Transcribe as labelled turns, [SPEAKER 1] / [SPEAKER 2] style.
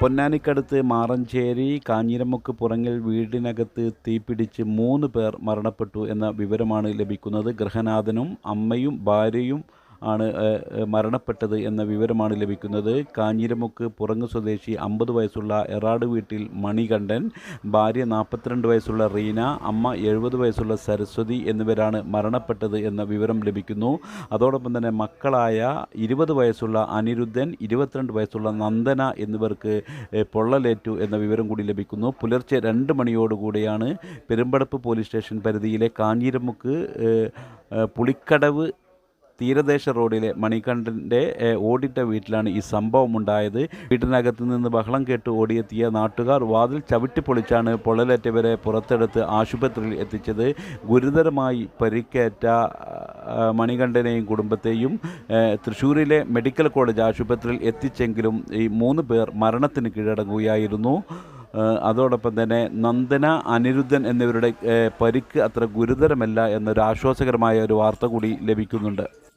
[SPEAKER 1] പൊന്നാനിക്കടുത്ത് മാറഞ്ചേരി കാഞ്ഞിരമുക്ക് പുറങ്ങിൽ വീടിനകത്ത് തീപിടിച്ച് മൂന്ന് പേർ മരണപ്പെട്ടു എന്ന വിവരമാണ് ലഭിക്കുന്നത്. ഗൃഹനാഥനും അമ്മയും ഭാര്യയും ആണ് മരണപ്പെട്ടത് എന്ന വിവരമാണ് ലഭിക്കുന്നത്. കാഞ്ഞിരമുക്ക് പുറങ്ങ് സ്വദേശി അമ്പത് വയസ്സുള്ള എറാട് വീട്ടിൽ മണികണ്ഠൻ ഭാര്യ നാൽപ്പത്തിരണ്ട് വയസ്സുള്ള റീന അമ്മ എഴുപത് വയസ്സുള്ള സരസ്വതി എന്നിവരാണ് മരണപ്പെട്ടത് എന്ന വിവരം ലഭിക്കുന്നു. അതോടൊപ്പം തന്നെ മക്കളായ ഇരുപത് വയസ്സുള്ള അനിരുദ്ധൻ ഇരുപത്തിരണ്ട് വയസ്സുള്ള നന്ദന എന്നിവർക്ക് പൊള്ളലേറ്റു എന്ന വിവരം കൂടി ലഭിക്കുന്നു. പുലർച്ചെ രണ്ട് മണിയോടുകൂടിയാണ് പെരുമ്പടപ്പ് പോലീസ് സ്റ്റേഷൻ പരിധിയിലെ കാഞ്ഞിരമുക്ക് പുളിക്കടവ് തീരദേശ റോഡിലെ മണികണ്ഠന്റെ ഓടിട്ട വീട്ടിലാണ് ഈ സംഭവം ഉണ്ടായത് വീട്ടിനകത്ത് നിന്ന് ബഹളം കേട്ട് ഓടിയെത്തിയ നാട്ടുകാർ വാതിൽ ചവിട്ടി പൊളിച്ചാണ് പൊള്ളലേറ്റവരെ പുറത്തെടുത്ത് ആശുപത്രിയിൽ എത്തിച്ചത്. ഗുരുതരമായി പരിക്കേറ്റ മണികണ്ഠനെയും കുടുംബത്തെയും തൃശ്ശൂരിലെ മെഡിക്കൽ കോളേജ് ആശുപത്രിയിൽ എത്തിച്ചെങ്കിലും ഈ മൂന്ന് പേർ മരണത്തിന് കീഴടങ്ങുകയായിരുന്നു. അതോടൊപ്പം തന്നെ നന്ദന അനിരുദ്ധൻ എന്നിവരുടെ പരിക്ക് അത്ര ഗുരുതരമല്ല എന്നൊരു ആശ്വാസകരമായ ഒരു വാർത്ത കൂടി ലഭിക്കുന്നുണ്ട്.